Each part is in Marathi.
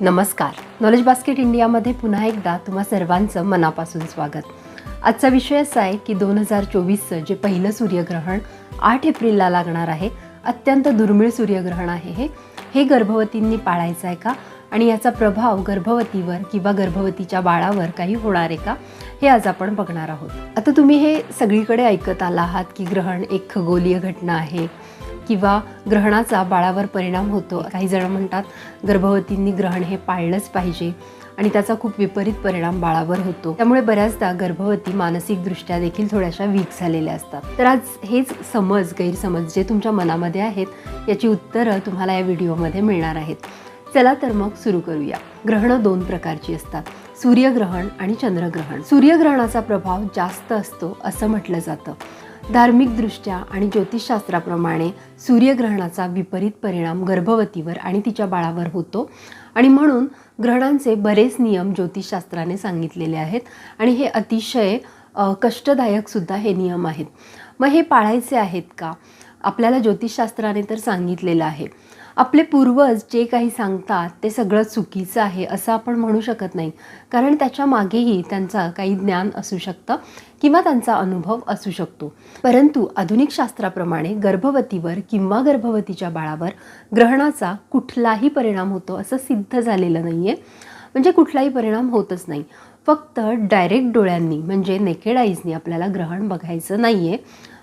नमस्कार. नॉलेज बास्केट इंडियामध्ये पुन्हा एकदा तुम्हा सर्वांचं मनापासून स्वागत. आजचा विषय असा आहे की दोन हजार चोवीसचं जे पहिलं सूर्यग्रहण आठ एप्रिलला लागणार आहे अत्यंत दुर्मिळ सूर्यग्रहण आहे हे. हे गर्भवतींनी पाळायचं आहे का? आणि याचा प्रभाव गर्भवतीवर किंवा गर्भवतीच्या बाळावर काही होणार आहे का? हे आज आपण बघणार आहोत. आता तुम्ही हे सगळीकडे ऐकत आला आहात की ग्रहण एक खगोलीय घटना आहे. किंवा ग्रहणाचा बाळावर परिणाम होतो. काही जण म्हणतात गर्भवतींनी ग्रहण हे पाळलंच पाहिजे आणि त्याचा खूप विपरीत परिणाम बाळावर होतो. त्यामुळे बऱ्याचदा गर्भवती मानसिकदृष्ट्या देखील थोड्याशा वीक झालेल्या असतात. तर आज हेच समज गैरसमज जे तुमच्या मनामध्ये आहेत याची उत्तरं तुम्हाला या व्हिडिओमध्ये मिळणार आहेत. चला तर मग सुरू करूया. ग्रहणं दोन प्रकारची असतात. सूर्यग्रहण आणि चंद्रग्रहण. सूर्यग्रहणाचा प्रभाव जास्त असतो असं म्हटलं जातं. धार्मिकदृष्ट्या आणि ज्योतिषशास्त्राप्रमाणे सूर्यग्रहणाचा विपरीत परिणाम गर्भवतीवर आणि तिच्या बाळावर होतो. आणि म्हणून ग्रहणांचे बरेच नियम ज्योतिषशास्त्राने सांगितलेले आहेत आणि हे अतिशय कष्टदायकसुद्धा कष्टदायक सुद्धा हे नियम आहेत. मग हे पाळायचे आहेत का? आपल्याला ज्योतिषशास्त्राने तर सांगितलेलं आहे. आपले पूर्वज जे काही सांगतात ते सगळं चुकीचं आहे असं आपण म्हणू शकत नाही. कारण त्याच्या मागेही त्यांचा काही ज्ञान असू शकतं किंवा त्यांचा अनुभव असू शकतो. परंतु आधुनिक शास्त्राप्रमाणे गर्भवतीवर किंवा गर्भवतीच्या बाळावर ग्रहणाचा कुठलाही परिणाम होतो असं सिद्ध झालेलं नाही आहे म्हणजे कुठलाही परिणाम होतच नाही. फक्त डायरेक्ट डोळ्यांनी म्हणजे नेकेड आईजनी आपल्याला ग्रहण बघायचं नाही आहे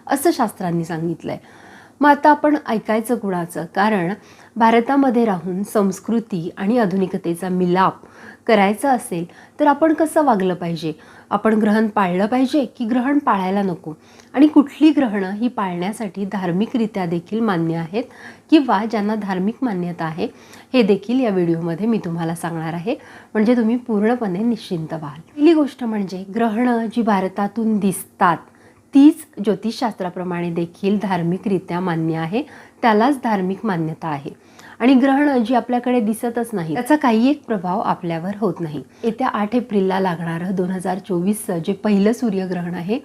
असं शास्त्रांनी सांगितलं आहे मग आता आपण ऐकायचं कुणाचं? कारण भारतामध्ये राहून संस्कृती आणि आधुनिकतेचा मिलाप करायचा असेल तर आपण कसं वागलं पाहिजे? आपण ग्रहण पाळलं पाहिजे की ग्रहण पाळायला नको? आणि कुठली ग्रहणं ही पाळण्यासाठी धार्मिकरित्या देखील मान्य आहेत किंवा ज्यांना धार्मिक मान्यता आहे हे देखील या व्हिडिओमध्ये मी तुम्हाला सांगणार आहे. म्हणजे तुम्ही पूर्णपणे निश्चिंत व्हाल. पहिली गोष्ट म्हणजे ग्रहणं जी भारतातून दिसतात तीच ज्योतिषशास्त्राप्रमाणे देखील धार्मिकरित्या मान्य आहे त्यालाच धार्मिक मान्यता आहे. आणि ग्रहण जी आपल्याकडे दिसतच नाही त्याचा काही एक प्रभाव आपल्यावर होत नाही. येत्या आठ एप्रिलला लागणारं दोन हजार चोवीसचं जे पहिलं सूर्यग्रहण आहे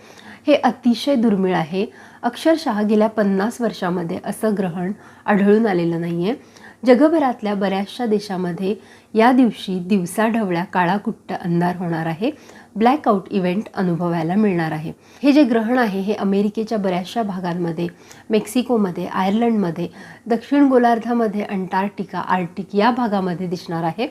हे अतिशय दुर्मिळ आहे. अक्षरशः गेल्या पन्नास वर्षामध्ये असं ग्रहण आढळून आलेलं नाही आहे जगभरातल्या बऱ्याचशा देशामध्ये या दिवशी दिवसाढवळ्या काळाकुट्ट अंधार होणार आहे. ब्लॅकआउट इव्हेंट अनुभवायला मिळणार आहे. हे जे ग्रहण आहे हे अमेरिकेच्या बऱ्याचशा भागांमध्ये मेक्सिकोमध्ये आयर्लंडमध्ये दक्षिण गोलार्धामध्ये अंटार्क्टिका आर्टिक या भागामध्ये दिसणार आहे.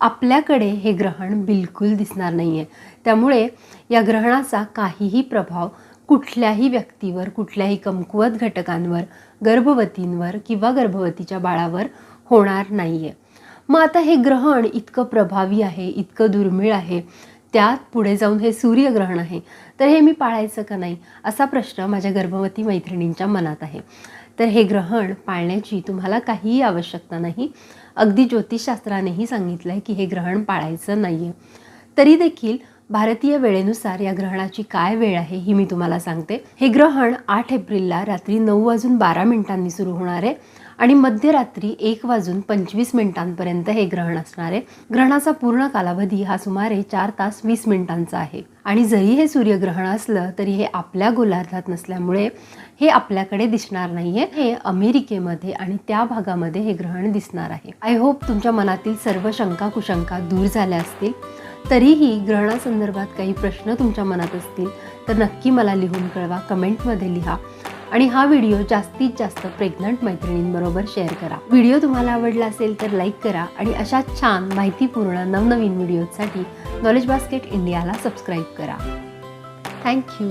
आपल्याकडे हे ग्रहण बिलकुल दिसणार नाही आहे त्यामुळे या ग्रहणाचा काहीही प्रभाव कुठल्याही व्यक्तीवर कुठल्याही कमकुवत घटकांवर गर्भवतींवर किंवा गर्भवतीच्या बाळावर होणार नाही आहे मग आता हे ग्रहण इतकं प्रभावी आहे इतकं दुर्मिळ आहे त्यात पुढे जाऊन हे सूर्यग्रहण आहे. तर हे मी पाळायचं का नाही? असा प्रश्न माझ्या गर्भवती मैत्रिणींच्या मनात आहे. तर हे ग्रहण पाळण्याची तुम्हाला काहीही आवश्यकता नाही. अगदी ज्योतिषशास्त्रानेही सांगितलं आहे की हे ग्रहण पाळायचं नाही आहे तरी देखील भारतीय वेळेनुसार या ग्रहणाची काय वेळ आहे ही मी तुम्हाला सांगते. हे ग्रहण आठ एप्रिलला रात्री नऊ वाजून बारा मिनिटांनी सुरू होणार आहे. आणि मध्यरात्री एक वाजून पंचवीस मिनिटांपर्यंत हे ग्रहण असणार आहे. ग्रहणाचा पूर्ण कालावधी हा सुमारे चार तास वीस मिनिटांचा आहे. आणि जरी हे सूर्यग्रहण असलं तरी हे आपल्या गोलार्धात नसल्यामुळे हे आपल्याकडे दिसणार नाहीये. हे अमेरिकेमध्ये आणि त्या भागामध्ये हे ग्रहण दिसणार आहे. आय होप तुमच्या मनातील सर्व शंका कुशंका दूर झाल्या असतील. तरीही ग्रहणासंदर्भात काही प्रश्न तुमच्या मनात असतील तर नक्की मला लिहून कळवा. कमेंटमध्ये लिहा. आणि हा व्हिडिओ जास्तीत जास्त प्रेग्नंट मैत्रिणींबरोबर शेअर करा. व्हिडिओ तुम्हाला आवडला असेल तर लाईक करा आणि अशा छान माहितीपूर्ण नवनवीन व्हिडिओसाठी नॉलेज बास्केट इंडियाला सबस्क्राईब करा. Thank you